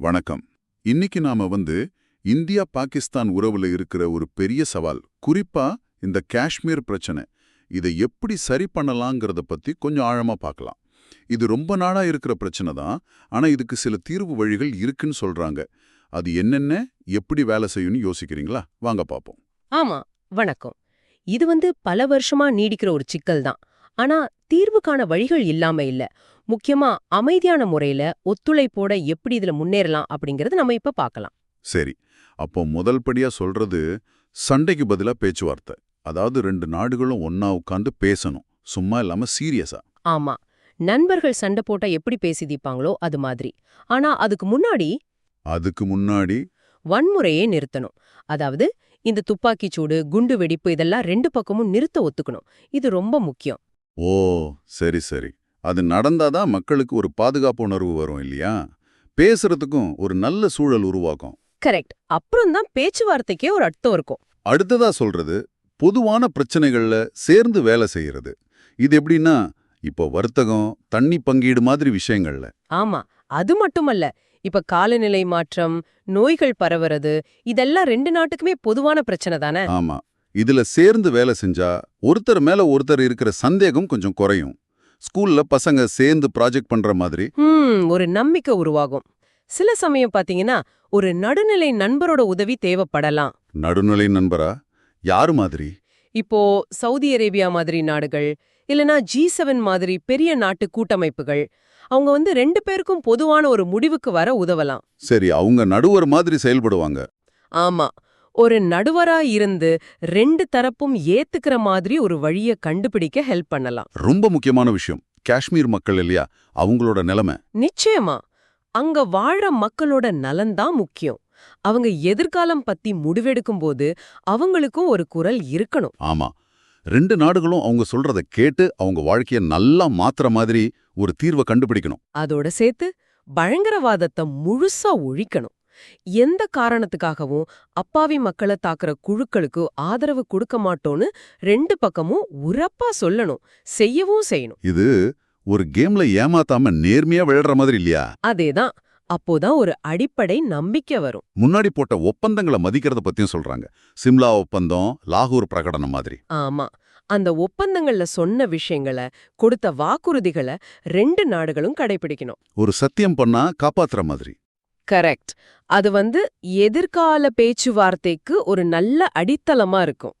வணக்கம். இன்னைக்கு நாம வந்து இந்தியா பாகிஸ்தான் உறவுல இருக்கிற ஒரு பெரிய சவால். குறிப்பா இந்த காஷ்மீர் பிரச்சனை. இதை எப்படி சரி பண்ணலாங்கிறத பத்தி கொஞ்சம் ஆழமா பார்க்கலாம். இது ரொம்ப நாளா இருக்கிற பிரச்சனை தான். ஆனா இதுக்கு சில தீர்வு வழிகள் இருக்குன்னு சொல்றாங்க. அது என்னென்ன எப்படி வேலை செய்யும்னு யோசிக்கிறீங்களா? வாங்க பாப்போம் ஆமா வணக்கம். இது வந்து பல வருஷமா நீடிக்கிற ஒரு சிக்கல் தான். ஆனா தீர்வுக்கான வழிகள் இல்லாம இல்ல. முக்கியமா அமைதியான முறையில ஒத்துழைப்போட எப்படி இதுல முன்னேறலாம் அப்படிங்கறது நம்ம இப்ப பார்க்கலாம் சரி. அப்போ முதல் படியா சொல்றது சண்டைக்கு பதிலா பேச்சுவார்த்தை. அதாவது ரெண்டு நாடுகளும் ஒன்னா உட்காந்து பேசணும். சும்மா இல்லாம சீரியஸா. ஆமா. நண்பர்கள் சண்டை போட்டா எப்படி பேசிதிப்பாங்களோ அது மாதிரி. ஆனா அதுக்கு முன்னாடி அதுக்கு முன்னாடி வன்முறையே நிறுத்தணும். அதாவது இந்த துப்பாக்கிச் சூடு குண்டு வெடிப்பு இதெல்லாம் ரெண்டு பக்கமும் நிறுத்த ஒத்துக்கணும். இது ரொம்ப முக்கியம். ஓ சரி சரி. அது நடந்தாதான் மக்களுக்கு ஒரு பாதுகாப்பு உணர்வு வரும் இல்லையா? பேசுறதுக்கும் ஒரு நல்ல சூழல் உருவாக்கும். கரெக்ட். அப்புறம் தான் பேச்சுவார்த்தைக்கே ஒரு அர்த்தம் இருக்கும். அடுத்ததா சொல்றது பொதுவான பிரச்சனைகள்ல சேர்ந்து வேலை செய்யறது. இது எப்படின்னா இப்போ வர்த்தகம் தண்ணி பங்கீடு மாதிரி விஷயங்கள்ல. ஆமா அது மட்டுமல்ல. இப்ப காலநிலை மாற்றம் நோய்கள் பரவுறது இதெல்லாம் ரெண்டு நாட்டுக்குமே பொதுவான பிரச்சனை தானே? ஆமா. இதுல சேர்ந்து வேலை செஞ்சா ஒருத்தர் மேல ஒருத்தர் இருக்கிற சந்தேகம் கொஞ்சம் குறையும். ஸ்கூல்ல பசங்க சேர்ந்து ப்ராஜெக்ட் பண்ற மாதிரி. ஒரு நம்பிக்கை உருவாகும். சில சமயம் பாத்தீங்கன்னா ஒரு நடுநிலை நண்பரோட உதவி தேவைப்படலாம். நடுநிலை நண்பரா? யாரு மாதிரி? இப்போ சவுதி அரேபியா மாதிரி நாடுகள் இல்லனா ஜி செவன் மாதிரி பெரிய நாட்டு கூட்டமைப்புகள் அவங்க வந்து ரெண்டு பேருக்கும் பொதுவான ஒரு முடிவுக்கு வர உதவலாம். சரி அவங்க நடுவர் மாதிரி செயல்படுவாங்க. ஆமா. ஒரு நடுவரா இருந்து ரெண்டு தரப்பும் ஏத்துக்கிற மாதிரி ஒரு வழிய கண்டுபிடிக்க ஹெல்ப் பண்ணலாம். ரொம்ப முக்கியமான விஷயம். காஷ்மீர் மக்கள் இல்லையா? அவங்களோட நிலைமை. நிச்சயமா. அங்க வாழ மக்களோட நலன்தான் முக்கியம். அவங்க எதிர்காலம் பத்தி முடிவெடுக்கும்போது அவங்களுக்கும் ஒரு குரல் இருக்கணும். ஆமா. ரெண்டு நாடுகளும் அவங்க சொல்றத கேட்டு அவங்க வாழ்க்கைய நல்லா மாத்துற மாதிரி ஒரு தீர்வை கண்டுபிடிக்கணும். அதோட சேர்த்து பயங்கரவாதத்தை முழுசா ஒழிக்கணும். எந்த காரணத்துக்காகவும் அப்பாவி மக்களை தாக்குற குழுக்களுக்கு ஆதரவு கொடுக்க மாட்டோன்னு ரெண்டு பக்கமும் உரப்பா சொல்லணும் செய்யவும் செய்யணும். இது ஒரு கேம்ல ஏமாத்தாம நேர்மையா விளையாடுற மாதிரி இல்லையா? அதேதான். அப்போதான் ஒரு அடிப்படை நம்பிக்கை வரும். முன்னாடி போட்ட ஒப்பந்தங்களை மதிக்கிறத பத்தியும் சொல்றாங்க. சிம்லா ஒப்பந்தம் லாகூர் பிரகடனம் மாதிரி. ஆமா. அந்த ஒப்பந்தங்கள்ல சொன்ன விஷயங்களை கொடுத்த வாக்குறுதிகளை ரெண்டு நாடுகளும் கடைபிடிக்கணும். ஒரு சத்தியம் பண்ணா காப்பாத்துற மாதிரி. கரெக்ட் அது வந்து எதிர்கால பேச்சுவார்த்தைக்கு ஒரு நல்ல அடித்தளமா இருக்கும்.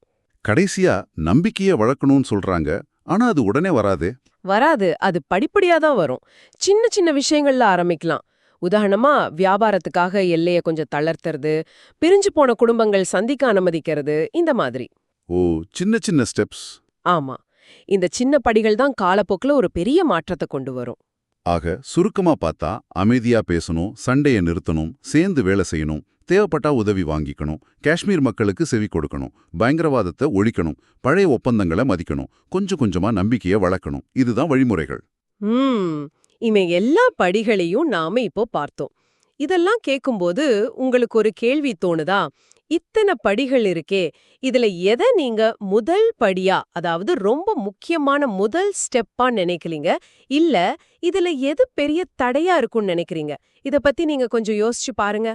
கடைசியா நம்பிக்கைய வளர்க்கணும்னு சொல்றாங்க. ஆனா அது உடனே வராதே? வராது. அது படிப்படியா தான் வரும். சின்ன சின்ன விஷயங்கள்ல ஆரம்பிக்கலாம். உதாரணமா வியாபாரத்துக்காக எல்லைய கொஞ்சம் தளர்த்துறது பிரிஞ்சு போன குடும்பங்கள் சந்திக்க அனுமதிக்கிறது இந்த மாதிரி. ஓ சின்ன சின்ன ஸ்டெப்ஸ் ஆமா. இந்த சின்ன படிகள் தான் காலப்போக்குல ஒரு பெரிய மாற்றத்தை கொண்டு வரும். ஆக சுருக்கமா பார்த்தா அமைதியா பேசணும் சண்டைய நிறுத்தணும் சேர்ந்து வேலை செய்யணும் தேவைப்பட்டா உதவி வாங்கிக்கணும் காஷ்மீர் மக்களுக்கு செவி கொடுக்கணும் பயங்கரவாதத்தை ஒழிக்கணும் பழைய ஒப்பந்தங்களை மதிக்கணும் கொஞ்சம் கொஞ்சமா நம்பிக்கையை வளர்க்கணும். இதுதான் வழிமுறைகள். இவன் எல்லா படிகளையும் நாம இப்போ பார்த்தோம். இதெல்லாம் கேட்கும்போது உங்களுக்கு ஒரு கேள்வி தோணுதா? இத்தனை படிகள் இருக்கே. இதுல எதை நீங்க முதல் படியா அதாவது ரொம்ப முக்கியமான முதல் ஸ்டெப்பா நினைக்கிறீங்க? இல்ல இதுல எது பெரிய தடையா இருக்கும்னு நினைக்கிறீங்க? இத பத்தி நீங்க கொஞ்சம் யோசிச்சு பாருங்க.